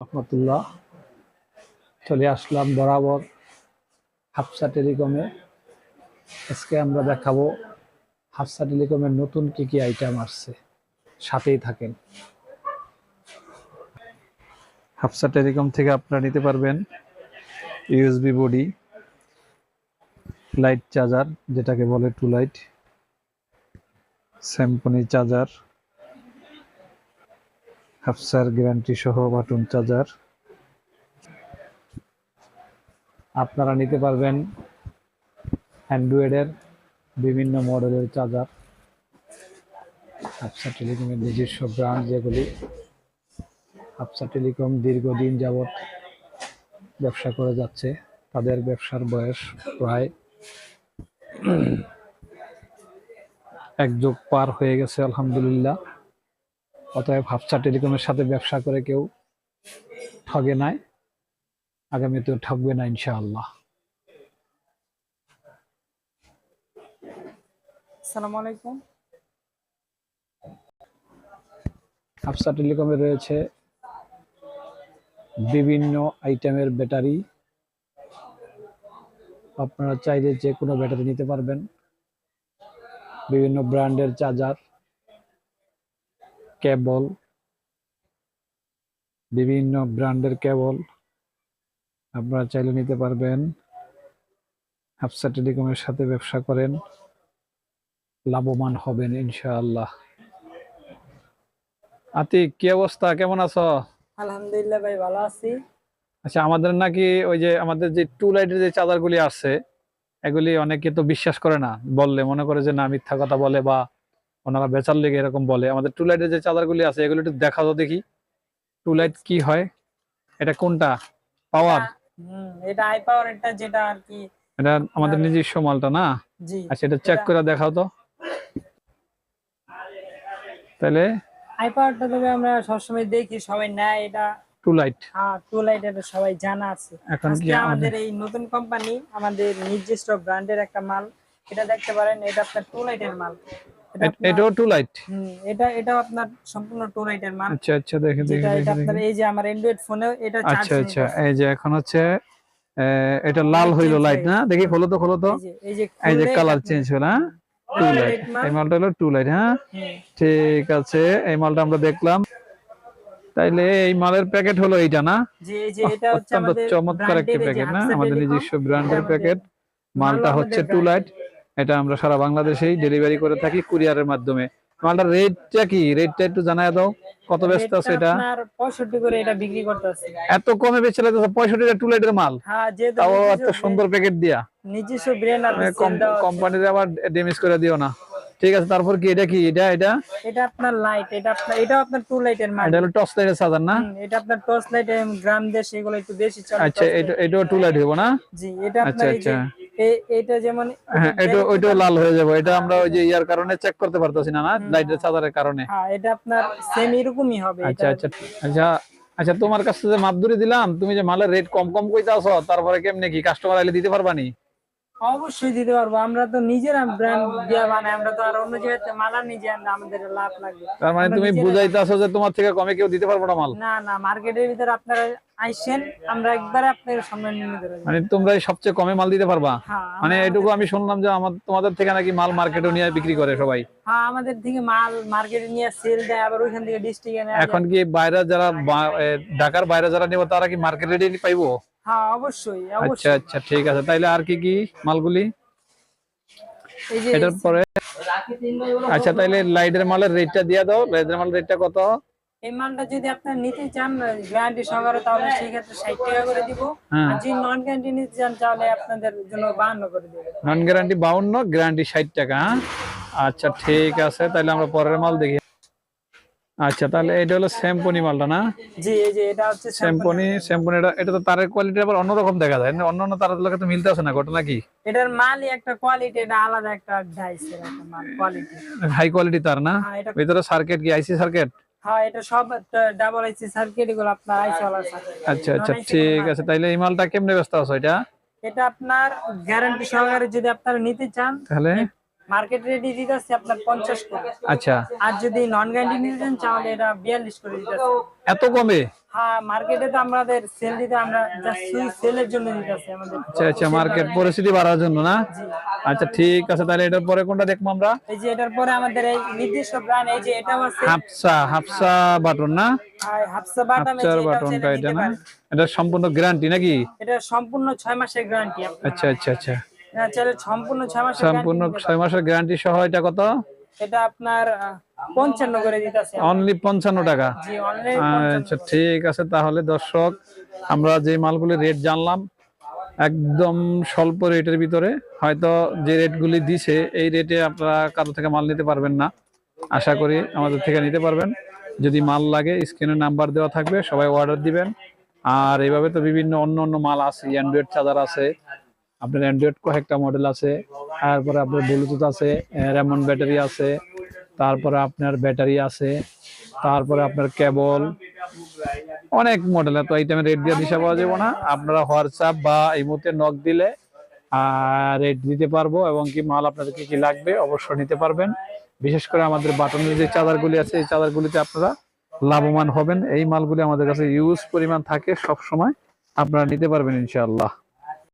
রহমতুল্লাহ। চলে আসলাম বরাবর হাফসা টেলিকমে। আজকে আমরা দেখাবো হাফসা টেলিকমের নতুন কি কি আইটেম আসছে। সাথেই থাকেন। হাফসা টেলিকম থেকে আপনারা নিতে পারবেন ইউএসবি বডি লাইট চার্জার যেটাকে বলে টু লাইট স্যাম্পনি চার্জার হাফসার গ্যারান্টি সহ বাটন চার্জার। আপনারা নিতে পারবেন অ্যান্ড্রয়েডের বিভিন্ন মডেলের চার্জার। হাফসা টেলিকমের নিজস্ব ব্র্যান্ড যেগুলি। হাফসা টেলিকম দীর্ঘদিন যাবৎ ব্যবসা করে যাচ্ছে। তাদের ব্যবসার বয়স প্রায় এক যুগ পার হয়ে গেছে, আলহামদুলিল্লাহ। অতএব হাফসা টেলিকমের সাথে ব্যবসা করে কেউ ঠগে নাই। আগামীতেও ঠকবে না ইনশাআল্লাহ। আসসালামু আলাইকুম। হাফসা টেলিকমে রয়েছে বিভিন্ন আইটেমের ব্যাটারি। আপনারা চাইলে যে কোনো ব্যাটারি নিতে পারবেন। বিভিন্ন ব্র্যান্ডের চার্জার। কেবল বিভিন্ন ব্র্যান্ডের কেবল আপনারা চাইলে নিতে পারবেন। হাফসা টেলিকমের সাথে ব্যবসা করেন লাভবান হবেন ইনশাআল্লাহ। আতিক কি অবস্থা? কেমন আছো? আলহামদুলিল্লাহ ভাই ভালো আছি। আচ্ছা আমাদের নাকি ওই যে আমাদের যে টু লাইটের যে চার্জার গুলি আসছে এগুলি অনেকে তো বিশ্বাস করে না বললে মনে করে যে না মিথ্যা কথা বলে বা ওনারা বেচার লেগে এরকম বলে। আমাদের টু লাইটের যে চার্জার গুলি আছে এগুলো একটু দেখা তো দেখি। টু লাইট কি হয়? এটা কোনটা? পাওয়ার হুম এটা আই পাওয়ার এটা যেটা আর কি এটা আমাদের নিজস্ব মালটা না? জি আচ্ছা এটা চেক করে দেখাও তো। তাহলে আই পাওয়ারটা তবে আমরা সবসময় দেখি সবাই নেয় এটা। টু লাইট হ্যাঁ টু লাইট এটা সবাই জানা আছে। এখন কি আমাদের এই নতুন কোম্পানি আমাদের নিজস্ব ব্র্যান্ডের একটা মাল। এটা দেখতে পারেন এটা আপনার টু লাইটের মাল। এটাও টু লাইট এটা এটা আপনার সম্পূর্ণ টু লাইটের মাল আচ্ছা আচ্ছা দেখে দেখে এটা আপনার এই যে আমার অ্যান্ড্রয়েড ফোনেও এটা চার্জ আচ্ছা আচ্ছা এই যে এখন হচ্ছে এটা লাল হইল লাইট না? দেখি খোলো তো খোলো তো। এই যে এই যে কালার চেঞ্জ হলো হ্যাঁ? টু লাইট এই মালটা হলো টু লাইট হ্যাঁ? ঠিক আছে এই মালটা আমরা দেখলাম। তাইলে এই মালের প্যাকেট হলো এইটা না? এই যে এটা হচ্ছে আমাদের চমৎকার একটি প্যাকেট না? আমাদের নিজস্ব ব্র্যান্ডের প্যাকেট মালটা হচ্ছে টু লাইট এটা আমরা সারা বাংলাদেশেই ডেলিভারি করে থাকি কুরিয়ারের মাধ্যমে। মালটার রেটটা কি? রেটটা একটু জানায় দাও। কত ব্যস্ত আছে এটা? আপনার 65 করে এটা বিক্রি করতেছে। এত কমে বেচে লাগতেছে পঁয়ষট্টি টু লাইটের মাল। হ্যাঁ যেহেতু তাও এত সুন্দর প্যাকেট দিয়া। নিজস্ব ব্র্যান্ড মানে। কোম্পানির আবার ড্যামেজ করে দিও না। ঠিক আছে তারপর কি? এটা কি? এটা এটা? এটা আপনার লাইট এটা আপনার এটা আপনার টু লাইটের মাল। এটা হলো টস লাইটের চার্জার না? এটা আপনার টর্চ লাইট গ্রাম দেশ এগুলো একটু বেশি চলে আচ্ছা এটা। এটাও টু লাইট হইব না? জি এটা আচ্ছা, আপনার এই যে আচ্ছা। এ- এটা যেমন হ্যাঁ এটা লাল হয়ে যাবে। এটা আমরা ওই যে ইয়ার কারণে চেক করতে পারতাছি না না? লাইটের চার্জারের কারণে। হ্যাঁ এটা আপনার সেম এরকমই হবে আচ্ছা আচ্ছা আচ্ছা আচ্ছা তোমার কাছে যে মাপদুরি দিলাম তুমি যে মালের রেট কম কম কইতে আসো তারপরে কেমনে কি কাস্টমার আইলে দিতে পারবা নি অবশ্যই দিতে পারব। আমরা তো নিজেরা ব্র্যান্ড দিয়ে বানাই আমরা তো আর অন্য জায়গাতে মালা নিজে আনলে আমাদের লাভ লাগবে। তার মানে তুমি যে তোমার থেকে কমে কেউ দিতে পারব না মাল? না না মার্কেটের ভিতরে আপনারা আমরা একবারে আপনার সামনে নিয়ে মানে তোমরাই সবচেয়ে কমে মাল দিতে পারবা? হ্যাঁ মানে এটুকু আমি শুনলাম যে আমার তোমাদের থেকে নাকি মাল মার্কেটে নিয়ে বিক্রি করে সবাই। হ্যাঁ আমাদের থেকে মাল মার্কেটে নিয়ে সেল দেয় আবার ওইখান থেকে ডিস্ট্রিক্টে এখন কি বাইরে যারা ঢাকার বাইরে যারা নেব তারা কি মার্কেটে পাইবো? হ্যাঁ অবশ্যই আচ্ছা আচ্ছা ঠিক আছে। তাইলে আর কি কি মালগুলি? এটার পরে? আচ্ছা তাইলে লাইটের মালের রেটটা দিয়ে দাও। লাইটের মালের রেটটা কত? এই মালটা যদি আপনার নিতে চান গ্যারান্টি সহকারে তাহলে সেই ক্ষেত্রে ষাট টাকা করে দিব। হ্যাঁ। আর যদি নন গ্যারান্টি নিতে চান তাহলে আপনাদের জন্য বাহান্ন করে দেবো। নন গ্যারান্টি বাউন্ন গ্যারান্টি ষাট টাকা হ্যাঁ? আচ্ছা ঠিক আছে। তাহলে আমরা পরের মাল দেখি। আচ্ছা তাহলে এটা হলো স্যাম্পনি মালটা না? জি এই যে এটা হচ্ছে স্যাম্পনি স্যাম্পনি এটা এটা তো তারের কোয়ালিটি আবার অন্যরকম দেখা যায়? অন্য অন্য তারের লোকে তো মিলতে আছে না ঘটনা কি? এটার মালই একটা কোয়ালিটি এটা আলাদা একটা ডাইসের একটা মাল কোয়ালিটি হাই কোয়ালিটি তার না? হ্যাঁ ভিতরে সার্কিট কি আইসি সার্কিট হ্যাঁ এটা সব ডাবল আইসি সার্কিট এগুলো আপনার আইসি ওয়ালা সার্কিট আচ্ছা আচ্ছা ঠিক আছে তাইলে এই মালটা কেমনে ব্যস্ত আছো এটা? এটা আপনার গ্যারান্টি সহকারে যদি আপনারা নিতে চান তাহলে? মার্কেট রেটে দিতেছে আপনার পঞ্চাশ করে। আচ্ছা। আর যদি নন গ্যারান্টি নিতে চান তাহলে এটা বিয়াল্লিশ করে দিতেছে। এত কমে? হ্যাঁ মার্কেটে তো আমাদের সেল দিতে আমরা জাস্ট সুই সেলের জন্য দিতেছি আমাদের। আচ্ছা আচ্ছা মার্কেট পরিস্থিতি বাড়ার জন্য না? আচ্ছা ঠিক আছে তাহলে এটার পরে কোনটা দেখব আমরা? এই যে এটার পরে আমাদের এই নির্দিষ্ট ব্র্যান্ড এই যে এটাও আছে। হাফসা হাফসা বাটন না? আর হাফসা হাফসার এটা বাটনটা এটা এটা না? এটা সম্পূর্ণ গ্যারান্টি নাকি? এটা সম্পূর্ণ ছয় মাসের গ্যারান্টি আচ্ছা আচ্ছা আচ্ছা। চাইলে সম্পূর্ণ ছয় মাসের সম্পূর্ণ guarantee মাসের গ্যারান্টি সহ এটা কত? এটা আপনার পঞ্চান্ন করে দিতেছে। অনলি পঞ্চান্ন টাকা। জি অনলাইন আচ্ছা ঠিক আছে তাহলে দর্শক আমরা যে মালগুলি রেট জানলাম একদম স্বল্প রেটের ভিতরে হয়তো যে রেটগুলি দিছে এই রেটে আপনারা কারও থেকে মাল নিতে পারবেন না। আশা করি আমাদের থেকে নিতে পারবেন। যদি মাল লাগে স্ক্রিনে নাম্বার দেওয়া থাকবে সবাই অর্ডার দিবেন। আর এইভাবে তো বিভিন্ন অন্য অন্য মাল আছে অ্যান্ড্রয়েড চার্জার আছে আপনার অ্যান্ড্রয়েড কয়েকটা মডেল আছে, তারপরে আপনার ব্লুটুথ আছে রেমন ব্যাটারি আছে, তারপরে আপনার ব্যাটারি আছে, তারপরে আপনার কেবল অনেক মডেল এত আইটেমের রেট দিয়ে দিশা পাওয়া যাবে না। আপনারা হোয়াটসঅ্যাপ বা এই মুহূর্তে নক দিলে রেট দিতে পারব এবং কি মাল আপনাদেরকে কি কি লাগবে অবশ্যই নিতে পারবেন। বিশেষ করে আমাদের বাটনের যে চাদরগুলি আছে, এই চাদরগুলিতে আপনারা লাভবান হবেন। এই মালগুলি আমাদের কাছে ইউজ পরিমাণ থাকে সব সময় আপনারা নিতে পারবেন ইনশাআল্লাহ।